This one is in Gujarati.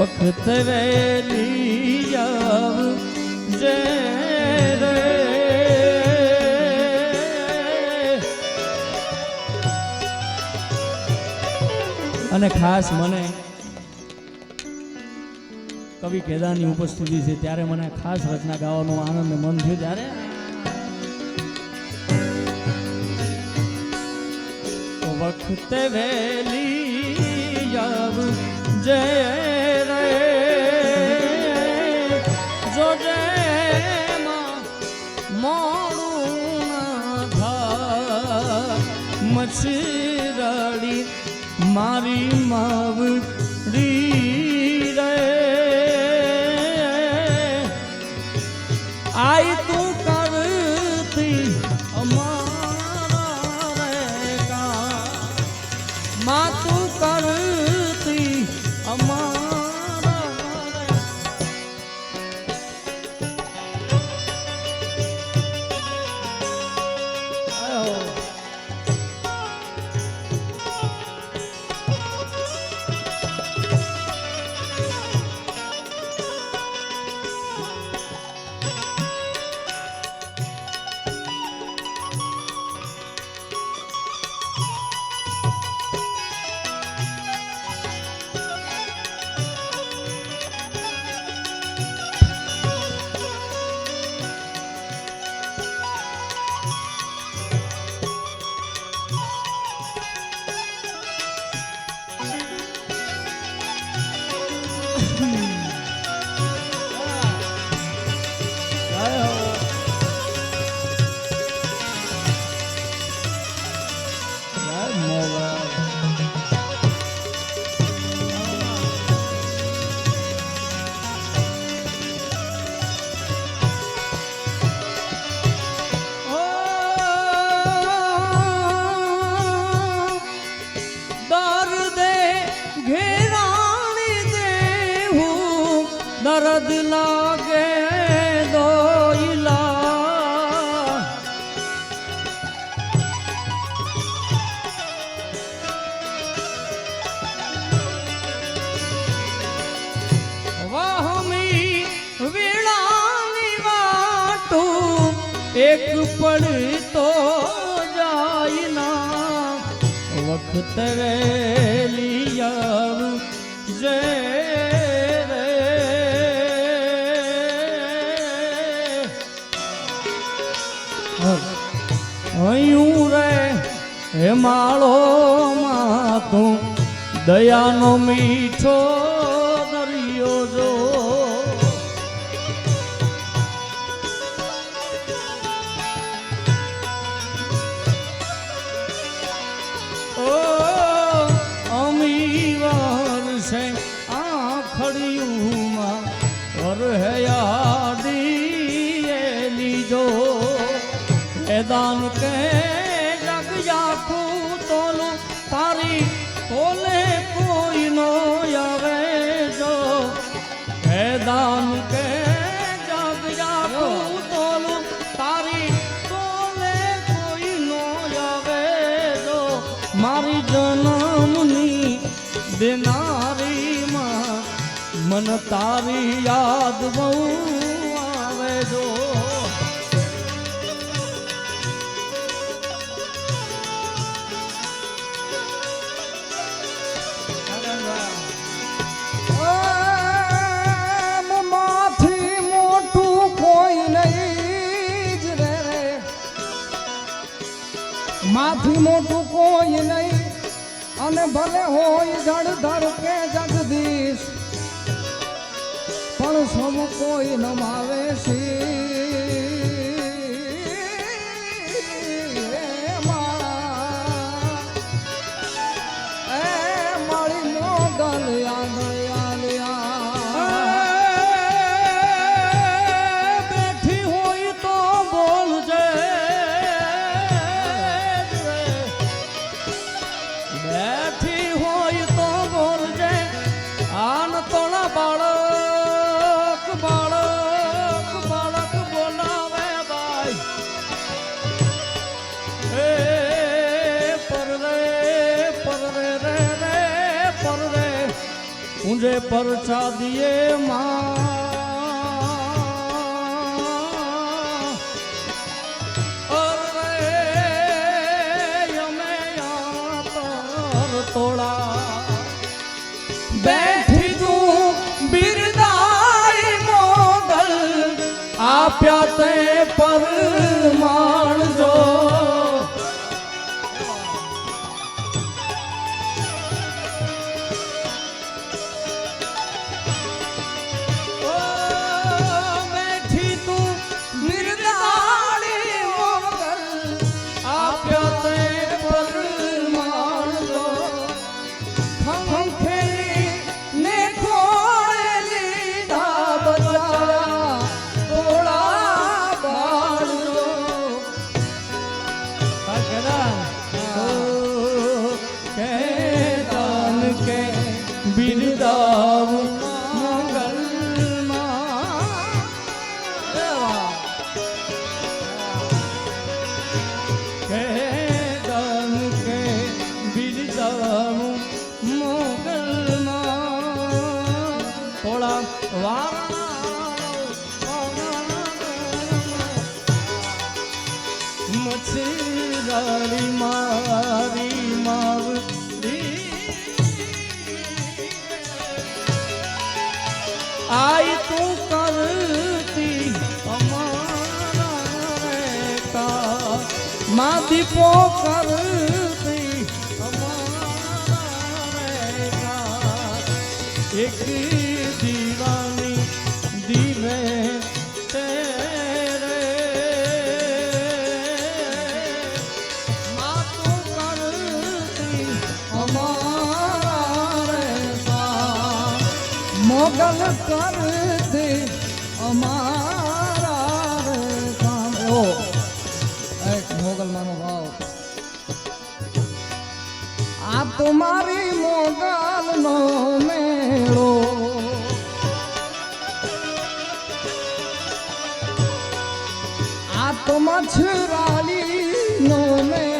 વખત વેલી આવ જે અને ખાસ મને કવિ કેદારની ઉપસ્થિતિ છે, ત્યારે મને ખાસ રચના ગાવાનો આનંદ મન થયો ત્યારે. વખતે વેલી આવજે મારી માવડી એક પડતો જાય ના વખત વેલી આવજે રે. હયું રે માળો માં દયાનો મીઠો મન તારી યાદ બહુ આવે જો. માથી મોટું કોઈ નહીં અને ભલે હોય જળધર કે સમ કોઈ નમાવે છે તુજે પરસાદીએ માં. અમે યાર તોડા બેઠી તું બિરદાય મોગલ આપ્યા તે પર બિરદાવું મચ્છી મારી મારી માવ દીપો કરતી અમારે એક દીવાની દિને મોગલ કર તમારી મોગલનો મેળો આ તો મચ્છરાલીનો મેળો